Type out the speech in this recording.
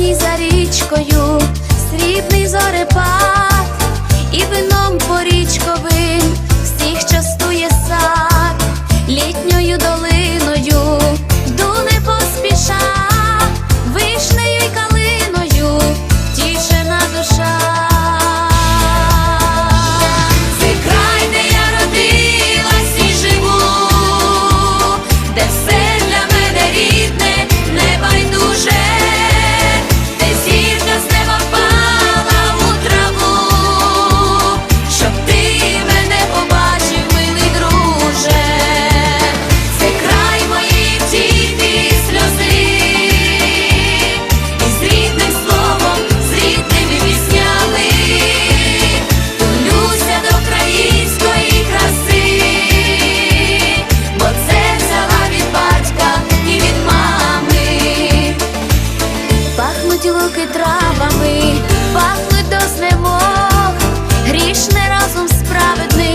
ній за річкою, срібний зорепад і вином порічковий. травами, пахли до знемог, грішний розум справедливий.